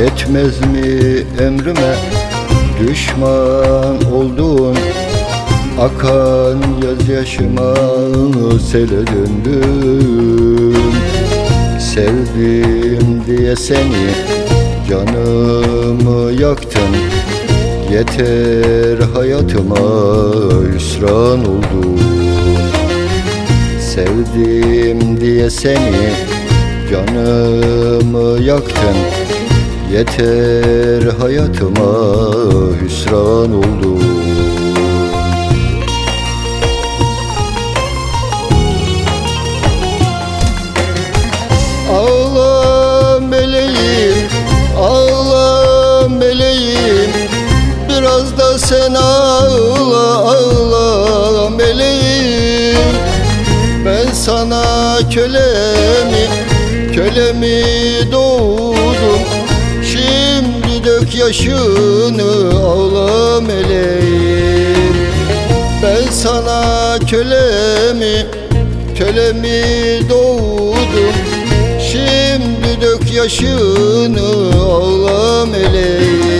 Yetmez mi emrime? Düşman olduğun Akan gözyaşıma sele döndüm. Sevdim diye seni canımı yaktın. Yeter hayatıma hüsran oldun Sevdim diye seni canımı yaktın Yeter hayatıma hüsran oldun Ağla meleğim, ağla meleğim. Biraz da sen ağla, ağla meleğim. Ben sana kölemi, kölemi doğdum. Şimdi dök yaşını ağla meleğim. Ben sana kölemi, kölemi doğdum? Şimdi dök yaşını ağla meleğim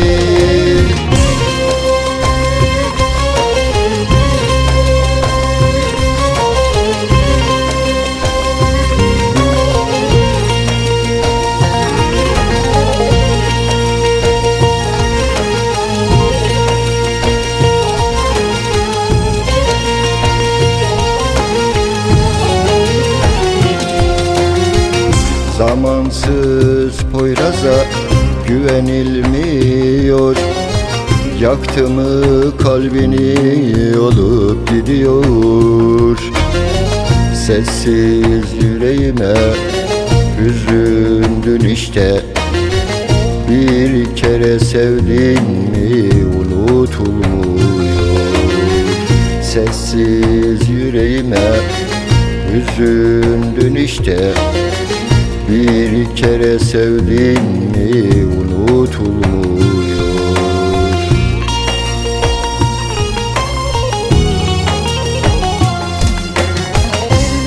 Zamansız Poyraz'a güvenilmiyor. Yaktı mı kalbini olup gidiyor. Sessiz yüreğime üzüldün işte. Bir kere sevdin mi unutulmuyor. Sessiz yüreğime üzüldün işte bir kere sevdin mi unutulmuyor.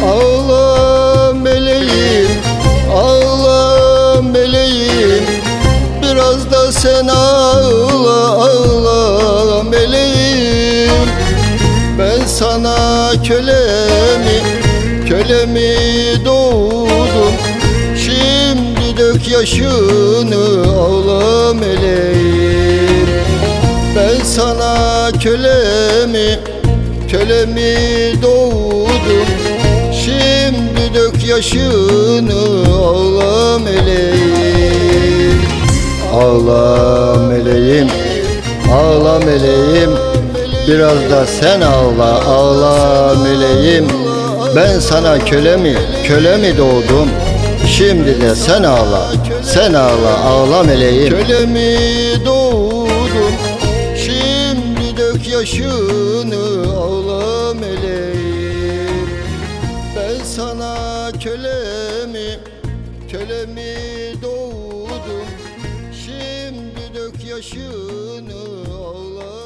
Ağla meleğim, ağla meleğim. Biraz da sen ağla, ağla meleğim. Ben sana kölemi, kölemi doğdum Şimdi dök yaşını ağla meleğim Ben sana kölemi, kölemi doğdum. Şimdi dök yaşını ağla meleğim Ağla meleğim, ağla meleğim Biraz da sen ağla, ağla meleğim Ben sana köle mi, köle mi doğdum Şimdi de sen ağla, sen ağla, ağla meleğim. Köle mi doğdun, şimdi dök yaşını Ağla meleğim, ben sana köle mi, köle doğdum Şimdi dök yaşını ağla